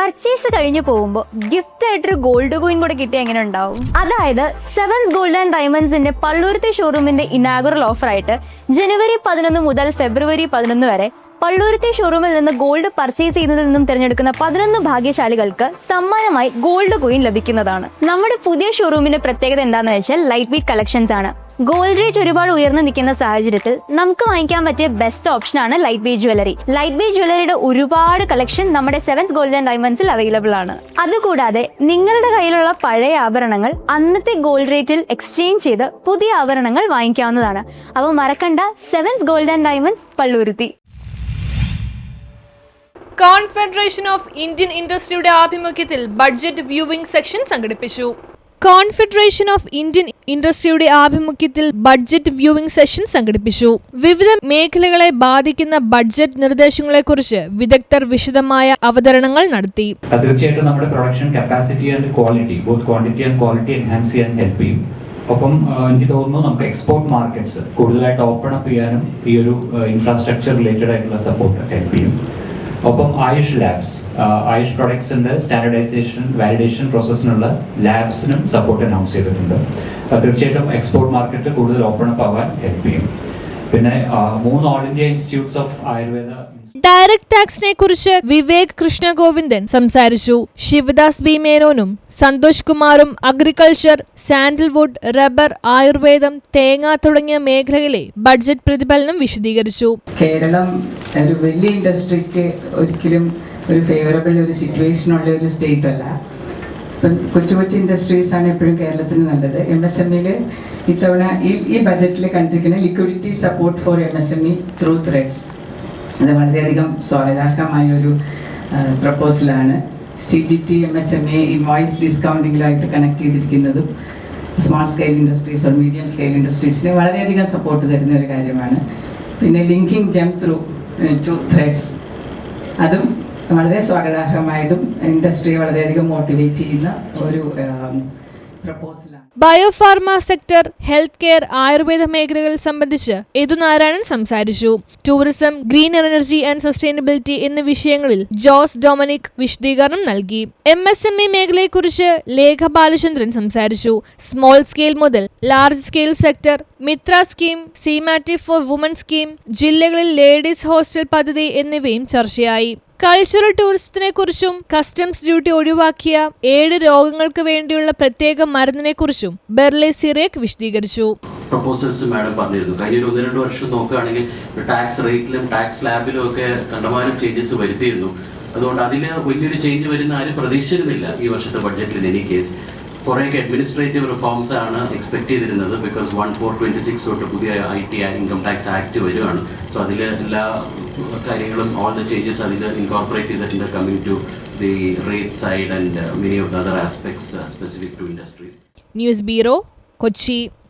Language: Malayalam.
പർച്ചേസ് കഴിഞ്ഞു പോകുമ്പോൾ ഗിഫ്റ്റ് ആയിട്ടൊരു ഗോൾഡ് കോയിൻ കൂടെ കിട്ടിയ എങ്ങനെ ഉണ്ടാവും? അതായത് സെവൻസ് ഗോൾഡ് ആൻഡ് ഡയമണ്ട്സിന്റെ പള്ളൂരത്തെ ഷോറൂമിന്റെ ഇനാഗുറൽ ഓഫർ ആയിട്ട് ജനുവരി പതിനൊന്ന് മുതൽ ഫെബ്രുവരി പതിനൊന്ന് വരെ പള്ളൂരത്തെ ഷോറൂമിൽ നിന്ന് ഗോൾഡ് പർച്ചേസ് ചെയ്യുന്നതിൽ നിന്നും തിരഞ്ഞെടുക്കുന്ന പതിനൊന്ന് ഭാഗ്യശാലികൾക്ക് സമ്മാനമായി ഗോൾഡ് കോയിൻ ലഭിക്കുന്നതാണ്. നമ്മുടെ പുതിയ ഷോറൂമിന്റെ പ്രത്യേകത എന്താണെന്ന് വെച്ചാൽ ലൈറ്റ് വെയ്റ്റ് കളക്ഷൻസ് ആണ്. ഗോൾഡ് റേറ്റ് ഒരുപാട് ഉയർന്നു നിൽക്കുന്ന സാഹചര്യത്തിൽ നമുക്ക് വാങ്ങിക്കാൻ പറ്റിയ ബെസ്റ്റ് ഓപ്ഷൻ ആണ് light weight jewellery light weight ജ്വല്ലറിയുടെ ഒരുപാട് കളക്ഷൻ നമ്മുടെ സെവൻസ് ഗോൾഡ് ആൻഡ് ഡയമണ്ട്സിൽ അവൈലബിൾ ആണ്. അതുകൂടാതെ നിങ്ങളുടെ കയ്യിലുള്ള പഴയ ആഭരണങ്ങൾ അന്നത്തെ ഗോൾഡ് റേറ്റിൽ എക്സ്ചേഞ്ച് ചെയ്ത് പുതിയ ആഭരണങ്ങൾ വാങ്ങിക്കാവുന്നതാണ്. അപ്പോൾ മറക്കണ്ട Sevens gold and diamonds Palluruthy. Confederation of Indian ഇൻഡസ്ട്രിയുടെ ആഭിമുഖ്യത്തിൽ ബഡ്ജറ്റ് വ്യൂവിംഗ് സെക്ഷൻ സംഘടിപ്പിച്ചു. കോൺഫെഡറേഷൻ ഓഫ് ഇന്ത്യൻ ഇൻഡസ്ട്രിയുടെ ആഭിമുഖ്യത്തിൽ ബഡ്ജറ്റ് വ്യൂവിംഗ് സെഷൻ സംഘടിപ്പിച്ചു. വിവിധ മേഖലകളെ ബാധിക്കുന്ന ബഡ്ജറ്റ് നിർദ്ദേശങ്ങളെക്കുറിച്ച് വിദഗ്ധർ വിശദമായ അവതരണങ്ങൾ നടത്തി. തീർച്ചയായിട്ടും നമ്മുടെ production capacity and quality both quantity and quality enhance ചെയ്യാൻ ഹെൽപ്പ് ചെയ്യും. ഒപ്പം എനിക്ക് തോന്നുന്നു നമുക്ക് എക്സ്പോർട്ട് മാർക്കറ്റ്സ് കൂടുതലായിട്ട് ഓപ്പൺ അപ്പ് ചെയ്യാനും ഈ ഒരു ഇൻഫ്രാസ്ട്രക്ചർ റിലേറ്റഡ് ആയിട്ടുള്ള സപ്പോർട്ട് ഹെൽപ്പ് ചെയ്യും. ഒപ്പം ആയുഷ് ലാബ്സ് ആയുഷ് പ്രൊഡക്ട്സിന്റെ സ്റ്റാൻഡർഡൈസേഷൻ വാലിഡേഷൻ പ്രോസസ്സിനുള്ള ലാബ്സിനും സപ്പോർട്ട് അനൗൺസ് ചെയ്തിട്ടുണ്ട്. തീർച്ചയായിട്ടും എക്സ്പോർട്ട് മാർക്കറ്റ് കൂടുതൽ ഓപ്പൺ അപ്പ് ആവാൻ ഹെൽപ്പ് ചെയ്യും. പിന്നെ മൂന്ന് all India institutes of Ayurveda direct ടാക്സിനെ കുറിച്ച് വിവേക് കൃഷ്ണഗോവിന്ദൻ സംസാരിച്ചു. ശിവദാസ് ബി. മേനോനും സന്തോഷ് കുമാറും അഗ്രികൾച്ചർ സാൻഡൽവുഡ് റബ്ബർ ആയുർവേദം തേങ്ങ തുടങ്ങിയ മേഖലയിലെ ബഡ്ജറ്റ് പ്രതിഫലനം വിശദീകരിച്ചു. കേരളം ഒരു വലിയ ഇൻഡസ്ട്രിക്ക് ഒരിക്കലും ഒരു ഫേവറബിൾ ഒരു സിറ്റുവേഷൻ ഉള്ള ഒരു സ്റ്റേറ്റ് അല്ല. കൊച്ചു കൊച്ചു ഇൻഡസ്ട്രീസ് ആണ് എപ്പോഴും കേരളത്തിന് നല്ലത്. എം എസ് എം ഇയിൽ ഇത്തവണ ഈ ഈ ബജറ്റിൽ കണ്ടിരിക്കുന്ന liquidity support for M S M E through TReDS അത് വളരെയധികം സ്വാഗതാർഹമായ ഒരു പ്രപ്പോസലാണ്. C G T M S M E invoice ഡിസ്കൗണ്ടിങ്ങിലായിട്ട് connect ചെയ്തിരിക്കുന്നതും small scale industries or medium scale ഇൻഡസ്ട്രീസിന് വളരെയധികം സപ്പോർട്ട് തരുന്ന ഒരു കാര്യമാണ്. പിന്നെ linking GeM through to TReDS. അതും വളരെ സ്വാഗതാർഹമായതും ഇൻഡസ്ട്രിയെ വളരെയധികം മോട്ടിവേറ്റ് ചെയ്യുന്ന ഒരു biopharma sector health care Ayurveda മേഖലകൾ സംബന്ധിച്ച് യദുനാരായണൻ സംസാരിച്ചു. Tourism green energy and sustainability എന്നീ വിഷയങ്ങളിൽ ജോസ് ഡൊമനിക് വിശദീകരണം നൽകി. എം എസ് എം ഇ മേഖലയെക്കുറിച്ച് ലേഖ ബാലചന്ദ്രൻ സംസാരിച്ചു. സ്മോൾ സ്കെയിൽ മുതൽ large scale sector Mitra scheme സിമാറ്റി for woman scheme ജില്ലകളിൽ ലേഡീസ് ഹോസ്റ്റൽ പദ്ധതി എന്നിവയും ചർച്ചയായി. കൾച്ചറൽ ടൂറിസത്തിനെ കുറിച്ചും കസ്റ്റംസ് ഡ്യൂട്ടി ഒഴിവാക്കിയ ഏഴ് രോഗങ്ങൾക്ക് വേണ്ടിയുള്ള പ്രത്യേക മരുന്നിനെ കുറിച്ചും ബെർലെ സിറേക്ക് വിശദീകരിച്ചു. പ്രപ്പോസൽസ് മാഡം പറഞ്ഞിരുന്നു. കഴിഞ്ഞ ഒന്ന് രണ്ട് വർഷം നോക്കുകയാണെങ്കിൽ ടാക്സ് റേറ്റിലും ടാക്സ് ലാബിലും ഒക്കെ കണ്ടമാനം ചേഞ്ചസ് വരുത്തിയിരുന്നു. അതുകൊണ്ട് അതിൽ വലിയൊരു ചേഞ്ച് വരുന്ന ആരും പ്രതീക്ഷിച്ചിരുന്നില്ല ഈ വർഷത്തെ ബഡ്ജറ്റിൽ എനി കേസ് കുറേയൊക്കെ അഡ്മിനിസ്ട്രേറ്റീവ് റിഫോംസ് ആണ് എക്സ്പെക്ട് ചെയ്തിരുന്നത് because one four twenty six തൊട്ട് പുതിയ I T income tax act വരികയാണ് സോ അതിൽ എല്ലാ കാര്യങ്ങളും ഓൾ ദ ചേഞ്ചസ് അതിൽ ഇൻകോർപ്പറേറ്റ് ചെയ്തിട്ടുണ്ട്. Coming to the rate side and many of the other aspects specific to industries news bureau Kochi